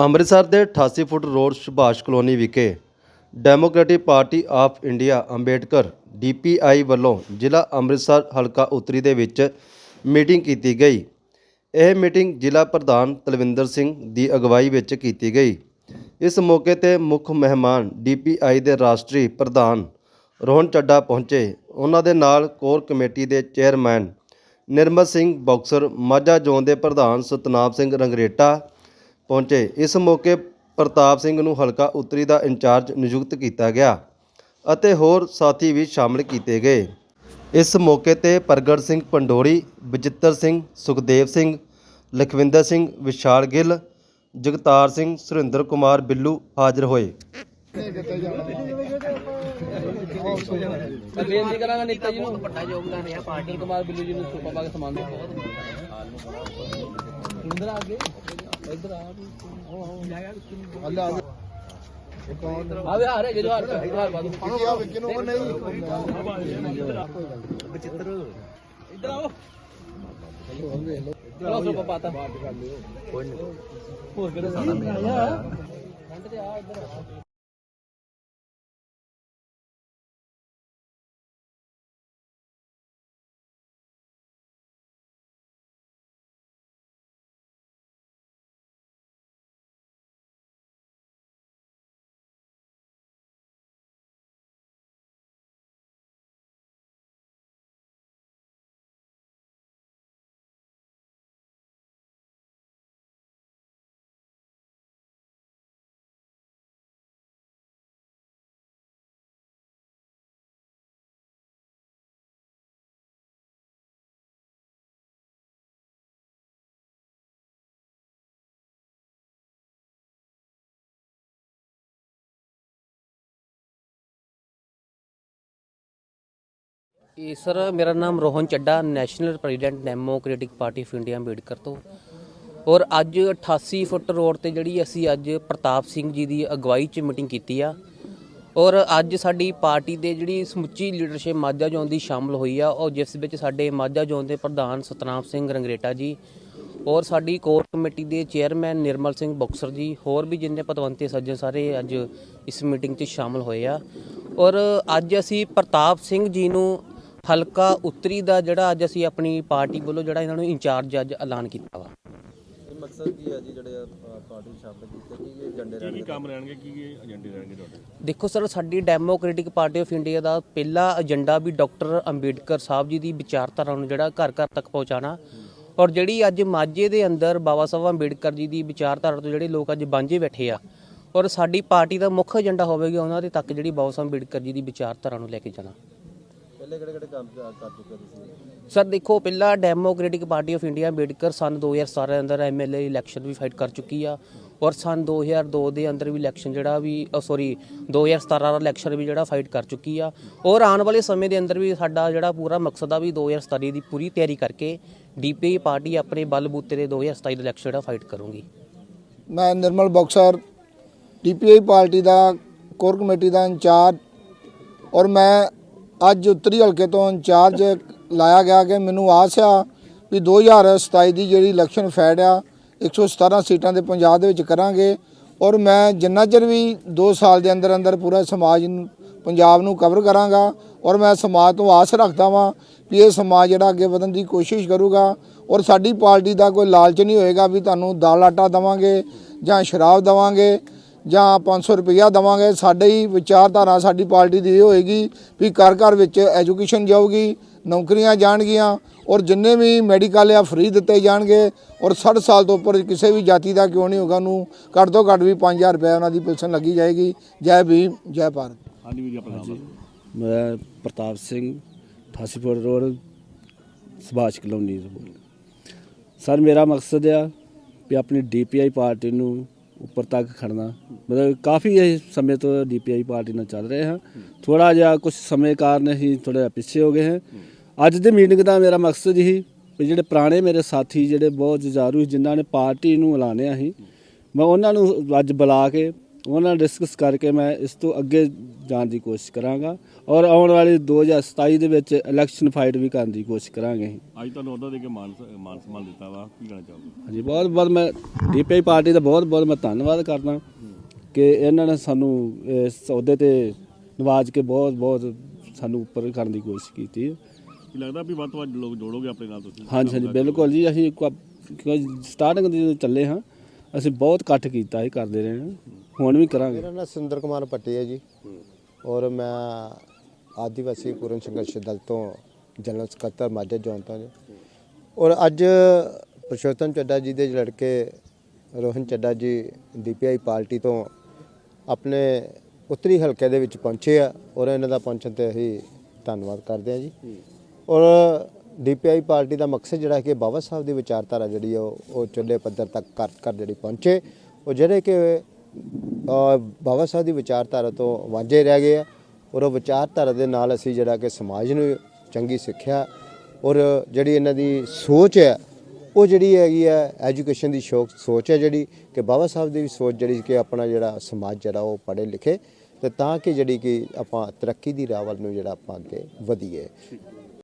ਅੰਮ੍ਰਿਤਸਰ ਦੇ 88 foot road Subhash colony ਵਿਖੇ democratic party of India Ambedkar DPI ਵੱਲੋਂ ਜ਼ਿਲ੍ਹਾ ਅੰਮ੍ਰਿਤਸਰ ਹਲਕਾ ਉੱਤਰੀ ਦੇ ਵਿੱਚ ਮੀਟਿੰਗ ਕੀਤੀ ਗਈ। ਇਹ ਮੀਟਿੰਗ ਜ਼ਿਲ੍ਹਾ ਪ੍ਰਧਾਨ ਤਲਵਿੰਦਰ ਸਿੰਘ ਦੀ ਅਗਵਾਈ ਵਿੱਚ ਕੀਤੀ ਗਈ। ਇਸ ਮੌਕੇ ਤੇ ਮੁੱਖ ਮਹਿਮਾਨ ਡੀਪੀਆਈ ਦੇ ਰਾਸ਼ਟਰੀ ਪ੍ਰਧਾਨ ਰੋਹਨ ਚੱਡਾ ਪਹੁੰਚੇ। ਉਹਨਾਂ ਦੇ ਨਾਲ ਕੋਰ ਕਮੇਟੀ ਦੇ chairman Nirmal Singh boxer, Majha zone ਦੇ ਪ੍ਰਧਾਨ ਸਤਨਾਮ ਸਿੰਘ ਰੰਗਰੇਟਾ ਪਹੁੰਚੇ। ਇਸ ਮੌਕੇ ਪ੍ਰਤਾਪ ਸਿੰਘ ਨੂੰ ਹਲਕਾ ਉੱਤਰੀ ਦਾ ਇੰਚਾਰਜ ਨਿਯੁਕਤ ਕੀਤਾ ਗਿਆ ਅਤੇ ਹੋਰ ਸਾਥੀ ਵੀ ਸ਼ਾਮਲ ਕੀਤੇ ਗਏ। ਇਸ ਮੌਕੇ ਤੇ ਪ੍ਰਗਟ ਸਿੰਘ ਪੰਡੋਰੀ, ਬਜਿੱਤਰ ਸਿੰਘ, ਸੁਖਦੇਵ ਸਿੰਘ, ਲਖਵਿੰਦਰ ਸਿੰਘ, ਵਿਸ਼ਾਲ ਗਿੱਲ, ਜਗਤਾਰ ਸਿੰਘ, ਸੁਰਿੰਦਰ ਕੁਮਾਰ, ਬਿੱਲੂ ਹਾਜ਼ਰ ਹੋਏ। ਮੈਂ ਬੇਨਤੀ ਕਰਾਂਗਾ ਨੇਤਾ ਜੀ ਨੂੰ। ਵੱਡਾ ਯੋਗਦਾਨ ਰਿਹਾ ਪਾਰਟੀ ਕੁਮਾਰ ਬਿੱਲੂ ਜੀ ਨੂੰ। ਸੂਪਾ ਪਾ ਸਮਾਨ ਦੇ ਇੰਦਰ ਆ ਗਏ। ਇੱਧਰ ਆ ਆਵੇ ਆ ਰਹੇ ਜੋ ਹਾਰ ਹਾਰ ਬਾਦੂ ਇੱਧਰ ਆਓ ਚਲੋ ਸੂਪਾ ਪਾਤਾ ਕੋਈ ਨਹੀਂ ਹੋਰ ਕਿਹੜੇ ਸਾਡਾ ਆਇਆ ਠੰਡ ਤੇ ਆ ਇੱਧਰ ਆ। ਇਹ ਸਰ, ਮੇਰਾ ਨਾਮ Rohan Chadha, national president democratic party of India Ambedkar ਤੋਂ। ਔਰ ਅੱਜ 88 ਫੁੱਟ ਰੋਡ ਤੇ ਜਿਹੜੀ ਅਸੀਂ ਅੱਜ ਪ੍ਰਤਾਪ ਸਿੰਘ ਜੀ ਦੀ ਅਗਵਾਈ 'ਚ ਮੀਟਿੰਗ ਕੀਤੀ ਆ। ਔਰ ਅੱਜ ਸਾਡੀ ਪਾਰਟੀ ਦੇ ਜਿਹੜੀ ਸਮੁੱਚੀ ਲੀਡਰਸ਼ਿਪ ਮਾਝਾ ਜ਼ੋਨ ਦੀ ਸ਼ਾਮਲ ਹੋਈ ਆ, ਔਰ ਜਿਸ ਵਿੱਚ ਸਾਡੇ ਮਾਝਾ ਜ਼ੋਨ ਦੇ ਪ੍ਰਧਾਨ ਸਤਨਾਮ ਸਿੰਘ ਰੰਗਰੇਟਾ ਜੀ, ਔਰ ਸਾਡੀ ਕੋਰ ਕਮੇਟੀ ਦੇ ਚੇਅਰਮੈਨ ਨਿਰਮਲ ਸਿੰਘ ਬਕਸਰ ਜੀ, ਹੋਰ ਵੀ ਜਿੰਨੇ ਪਤਵੰਤੇ ਸੱਜਣ ਸਾਰੇ ਅੱਜ ਇਸ ਮੀਟਿੰਗ 'ਚ ਸ਼ਾਮਲ ਹੋਏ ਆ। ਔਰ ਅੱਜ ਅਸੀਂ ਪ੍ਰਤਾਪ ਸਿੰਘ ਜੀ ਨੂੰ ਹਲਕਾ ਉੱਤਰੀ ਦਾ ਜਿਹੜਾ ਅੱਜ ਅਸੀਂ ਆਪਣੀ ਪਾਰਟੀ ਵੱਲੋਂ ਜਿਹੜਾ ਇਹਨਾਂ ਨੂੰ ਇੰਚਾਰਜ ਅੱਜ ਐਲਾਨ ਕੀਤਾ ਵਾ। ਮਕਸਦ ਕੀ ਹੈ ਜੀ ਜਿਹੜੇ ਪਾਰਟੀ ਸ਼ਾਮਲ ਕੀਤੇ? ਕੀ ਏਜੰਡੇ ਕੀ ਕੀ ਕੰਮ ਰਹਿਣਗੇ? ਕੀ ਕੀ ਏਜੰਡੇ ਰਹਿਣਗੇ ਤੁਹਾਡੇ? ਦੇਖੋ ਸਰ ਸਾਡੀ ਡੈਮੋਕ੍ਰੈਟਿਕ ਪਾਰਟੀ ਆਫ ਇੰਡੀਆ ਦਾ ਪਹਿਲਾ ਏਜੰਡਾ ਵੀ ਡਾਕਟਰ ਅੰਬੇਡਕਰ ਸਾਹਿਬ ਜੀ ਦੀ ਵਿਚਾਰਧਾਰਾ ਨੂੰ ਜਿਹੜਾ ਘਰ ਘਰ ਤੱਕ ਪਹੁੰਚਾਉਣਾ। ਔਰ ਜਿਹੜੀ ਅੱਜ ਮਾਝੇ ਦੇ ਅੰਦਰ ਬਾਬਾ ਸਾਹਿਬ ਅੰਬੇਡਕਰ ਜੀ ਦੀ ਵਿਚਾਰਧਾਰਾ ਤੋਂ ਜਿਹੜੇ ਲੋਕ ਅੱਜ ਵਾਂਝੇ ਬੈਠੇ ਆ ਔਰ ਸਾਡੀ ਪਾਰਟੀ ਦਾ ਮੁੱਖ ਏਜੰਡਾ ਹੋਵੇਗਾ ਉਹਨਾਂ ਦੇ ਤੱਕ ਜਿਹੜੀ ਬਾਬਾ ਸਾਹਿਬ ਅੰਬੇਡਕਰ ਜੀ ਦੀ ਵਿਚਾਰਧਾਰਾ ਨੂੰ ਲੈ ਕੇ ਜਾਣਾ। ਪਹਿਲੇ ਕਿਹੜੇ ਕਿਹੜੇ ਕੰਮ ਕਰ ਚੁੱਕੇ ਤੁਸੀਂ? ਸਰ ਦੇਖੋ ਪਹਿਲਾ democratic party of India Ambedkar ਸਨ 2017 ਦੇ ਅੰਦਰ ਐਮਐਲਏ ਇਲੈਕਸ਼ਨ ਵੀ ਫਾਈਟ ਕਰ ਚੁੱਕੀ ਆ ਔਰ ਸਨ 2002 ਦੇ ਅੰਦਰ ਵੀ ਇਲੈਕਸ਼ਨ ਜਿਹੜਾ ਵੀ ਸੌਰੀ 2017 ਦਾ ਇਲੈਕਸ਼ਨ ਵੀ ਜਿਹੜਾ ਫਾਈਟ ਕਰ ਚੁੱਕੀ ਆ ਔਰ ਆਉਣ ਵਾਲੇ ਸਮੇਂ ਦੇ ਅੰਦਰ ਵੀ ਸਾਡਾ ਜਿਹੜਾ ਪੂਰਾ ਮਕਸਦ ਆ ਵੀ 2027 ਦੀ ਪੂਰੀ ਤਿਆਰੀ ਕਰਕੇ ਡੀਪੀਆਈ ਪਾਰਟੀ ਆਪਣੇ ਬਲਬੂਤੇ ਦੇ 2027 ਦਾ ਇਲੈਕਸ਼ਨ ਜਿਹੜਾ ਫਾਈਟ ਕਰੂਗੀ। ਮੈਂ ਨਿਰਮਲ ਬਕਸਰ ਡੀਪੀਆਈ ਪਾਰਟੀ ਦਾ ਕੋਰ ਕਮੇਟੀ ਦਾ ਇੰਚਾਰਜ ਔਰ ਮੈਂ ਅੱਜ ਉੱਤਰੀ ਹਲਕੇ ਤੋਂ ਇੰਚਾਰਜ ਲਾਇਆ ਗਿਆ ਕਿ ਮੈਨੂੰ ਆਸ ਆ ਵੀ 2027 ਦੀ ਜਿਹੜੀ ਇਲੈਕਸ਼ਨ ਫੈਡ ਆ 117 ਸੀਟਾਂ ਦੇ ਪੰਜਾਬ ਦੇ ਵਿੱਚ ਕਰਾਂਗੇ। ਔਰ ਮੈਂ ਜਿੰਨਾ ਚਿਰ ਵੀ 2 ਸਾਲ ਦੇ ਅੰਦਰ ਅੰਦਰ ਪੂਰਾ ਸਮਾਜ ਨੂੰ, ਪੰਜਾਬ ਨੂੰ ਕਵਰ ਕਰਾਂਗਾ ਔਰ ਮੈਂ ਸਮਾਜ ਤੋਂ ਆਸ ਰੱਖਦਾ ਵਾਂ ਵੀ ਇਹ ਸਮਾਜ ਜਿਹੜਾ ਅੱਗੇ ਵਧਣ ਦੀ ਕੋਸ਼ਿਸ਼ ਕਰੂਗਾ ਔਰ ਸਾਡੀ ਪਾਰਟੀ ਦਾ ਕੋਈ ਲਾਲਚ ਨਹੀਂ ਹੋਏਗਾ ਵੀ ਤੁਹਾਨੂੰ ਦਾਲ ਆਟਾ ਦਵਾਂਗੇ ਜਾਂ ਸ਼ਰਾਬ ਦਵਾਂਗੇ। ਜਾਂ 500 ਰੁਪਇਆ ਦਵਾਂਗੇ ਸਾਡੇ ਹੀ ਵਿਚਾਰਧਾਰਾ ਸਾਡੀ ਪਾਰਟੀ ਦੀ ਇਹ ਹੋਏਗੀ ਵੀ ਘਰ ਘਰ ਵਿੱਚ ਐਜੂਕੇਸ਼ਨ ਜਾਊਗੀ ਨੌਕਰੀਆਂ ਜਾਣਗੀਆਂ ਔਰ ਜਿੰਨੇ ਵੀ ਮੈਡੀਕਲ ਆ ਫ੍ਰੀ ਦਿੱਤੇ ਜਾਣਗੇ ਔਰ 60 ਸਾਲ ਤੋਂ ਉੱਪਰ ਕਿਸੇ ਵੀ ਜਾਤੀ ਦਾ ਕਿਉਂ ਨਹੀਂ ਹੋਗਾ ਉਹਨੂੰ ਘੱਟ ਤੋਂ ਘੱਟ ਵੀ 5000 ਰੁਪਏ ਉਹਨਾਂ ਦੀ ਪੈਨਸ਼ਨ ਲੱਗੀ ਜਾਏਗੀ। ਜੈ ਭੀਮ ਜੈ ਭਾਰਤ। ਹਾਂਜੀ ਵੀਰ ਜੀ ਆਪਣਾ ਨਾਮ ਮੈਂ Pratap Singh 88 foot road Subhash colony ਤੋਂ ਬੋਲ ਰਿਹਾ। ਸਰ ਮੇਰਾ ਮਕਸਦ ਆ ਵੀ ਆਪਣੀ ਡੀਪੀਆਈ ਪਾਰਟੀ ਨੂੰ ਉੱਪਰ ਤੱਕ ਖੜਨਾ। ਮਤਲਬ ਕਾਫੀ ਇਹ ਸਮੇਂ ਤੋਂ ਡੀਪੀਆਈ ਪਾਰਟੀ ਨਾਲ ਚੱਲ ਰਹੇ ਹਾਂ। ਥੋੜਾ ਜਿਹਾ ਕੁਝ ਸਮੇਂ ਕਾਰਨ ਅਸੀਂ ਥੋੜਾ ਪਿੱਛੇ ਹੋ ਗਏ ਹਾਂ। ਅੱਜ ਦੀ ਮੀਟਿੰਗ ਦਾ ਮੇਰਾ ਮਕਸਦ ਹੀ ਵੀ ਜਿਹੜੇ ਪੁਰਾਣੇ ਮੇਰੇ ਸਾਥੀ ਜਿਹੜੇ ਬਹੁਤ ਜੁਝਾਰੂ ਸੀ, ਜਿਨ੍ਹਾਂ ਨੇ ਪਾਰਟੀ ਨੂੰ ਐਲਾਨਿਆ ਸੀ ਮੈਂ ਉਹਨਾਂ ਨੂੰ ਅੱਜ ਬੁਲਾ ਕੇ ਉਹਨਾਂ ਨਾਲ ਡਿਸਕਸ ਕਰਕੇ ਮੈਂ ਇਸ ਤੋਂ ਅੱਗੇ ਜਾਣ ਦੀ ਕੋਸ਼ਿਸ਼ ਕਰਾਂਗਾ ਔਰ ਆਉਣ ਵਾਲੇ 2027 ਦੇ ਵਿੱਚ ਇਲੈਕਸ਼ਨ ਫਾਈਟ ਵੀ ਕਰਨ ਦੀ ਕੋਸ਼ਿਸ਼ ਕਰਾਂਗੇ। ਅੱਜ ਤੁਹਾਨੂੰ ਉਹਦਾ ਦੇ ਕੇ ਮਾਨ ਮਾਨ ਸਨਮਾਨ ਦਿੱਤਾ ਵਾ। ਕੀ ਕਹਿਣਾ ਚਾਹੋਗੇ? ਹਾਂਜੀ ਬਹੁਤ ਬਹੁਤ ਮੈਂ ਡੀਪੀਆਈ ਪਾਰਟੀ ਦਾ ਬਹੁਤ ਬਹੁਤ ਮੈਂ ਧੰਨਵਾਦ ਕਰਦਾ ਕਿ ਇਹਨਾਂ ਨੇ ਸਾਨੂੰ ਇਸ ਅਹੁਦੇ ਤੇ ਨਵਾਜ ਕੇ ਬਹੁਤ ਬਹੁਤ ਸਾਨੂੰ ਉੱਪਰ ਕਰਨ ਦੀ ਕੋਸ਼ਿਸ਼ ਕੀਤੀ ਹੈ। ਕੀ ਲੱਗਦਾ ਵੀ ਵੱਧ ਤੋਂ ਵੱਧ ਲੋਕ ਜੋੜੋਗੇ ਆਪਣੇ ਨਾਲ ਤੁਸੀਂ? ਹਾਂਜੀ ਹਾਂਜੀ ਬਿਲਕੁਲ ਜੀ ਅਸੀਂ ਸਟਾਰਟਿੰਗ ਦੇ ਚੱਲੇ ਹਾਂ। ਅਸੀਂ ਬਹੁਤ ਇਕੱਠ ਕੀਤਾ ਸੀ, ਕਰਦੇ ਰਹੇ ਹਾਂ। ਹੁਣ ਵੀ ਕਰਾਂਗੇ। ਮੇਰਾ ਨਾਮ ਸੁੰਦਰ ਕੁਮਾਰ ਪੱਟੀ ਹੈ ਜੀ। ਔਰ ਮੈਂ ਆਦੀਵਾਸੀ ਪੂਰਨ ਸੰਘਰਸ਼ ਦਲ ਤੋਂ ਜਨਰਲ ਸਕੱਤਰ ਮਾਝਾ ਜੋਨ ਤੋਂ ਜੀ। ਔਰ ਅੱਜ ਪੁਰਸ਼ੋਤਮ ਚੱਡਾ ਜੀ ਦੇ ਲੜਕੇ ਰੋਹਨ ਚੱਡਾ ਜੀ ਡੀਪੀਆਈ ਪਾਰਟੀ ਤੋਂ ਆਪਣੇ ਉੱਤਰੀ ਹਲਕੇ ਦੇ ਵਿੱਚ ਪਹੁੰਚੇ ਆ। ਔਰ ਇਹਨਾਂ ਦਾ ਪਹੁੰਚਣ ਤੇ ਅਸੀਂ ਧੰਨਵਾਦ ਕਰਦੇ ਹਾਂ ਜੀ। ਔਰ ਡੀਪੀਆਈ ਪਾਰਟੀ ਦਾ ਮਕਸਦ ਜਿਹੜਾ ਹੈ ਕਿ ਬਾਬਾ ਸਾਹਿਬ ਦੀ ਵਿਚਾਰਧਾਰਾ ਜਿਹੜੀ ਆ, ਉਹ ਉਹ ਚੁੱਲ੍ਹੇ ਪੱਧਰ ਤੱਕ ਕਰ ਕਰ ਜਿਹੜੀ ਪਹੁੰਚੇ। ਉਹ ਜਿਹੜੇ ਕਿ ਬਾਬਾ ਸਾਹਿਬ ਦੀ ਵਿਚਾਰਧਾਰਾ ਤੋਂ ਵਾਂਝੇ ਰਹਿ ਗਏ ਆ। ਔਰ ਉਹ ਵਿਚਾਰਧਾਰਾ ਦੇ ਨਾਲ ਅਸੀਂ ਜਿਹੜਾ ਕਿ ਸਮਾਜ ਨੂੰ ਚੰਗੀ ਸਿੱਖਿਆ ਔਰ ਜਿਹੜੀ ਇਹਨਾਂ ਦੀ ਸੋਚ ਹੈ, ਉਹ ਜਿਹੜੀ ਹੈਗੀ ਹੈ, ਐਜੂਕੇਸ਼ਨ ਦੀ ਸ਼ੌਕ ਸੋਚ ਹੈ ਜਿਹੜੀ ਕਿ ਬਾਬਾ ਸਾਹਿਬ ਦੀ ਵੀ ਸੋਚ ਜਿਹੜੀ ਕਿ ਆਪਣਾ ਜਿਹੜਾ ਸਮਾਜ ਜਿਹੜਾ ਉਹ ਪੜ੍ਹੇ ਲਿਖੇ ਤੇ ਤਾਂ ਕਿ ਜਿਹੜੀ ਕਿ ਆਪਾਂ ਤਰੱਕੀ ਦੀ ਰਾਹ ਵੱਲ ਨੂੰ ਜਿਹੜਾ ਆਪਾਂ ਅੱਗੇ ਵਧੀਏ।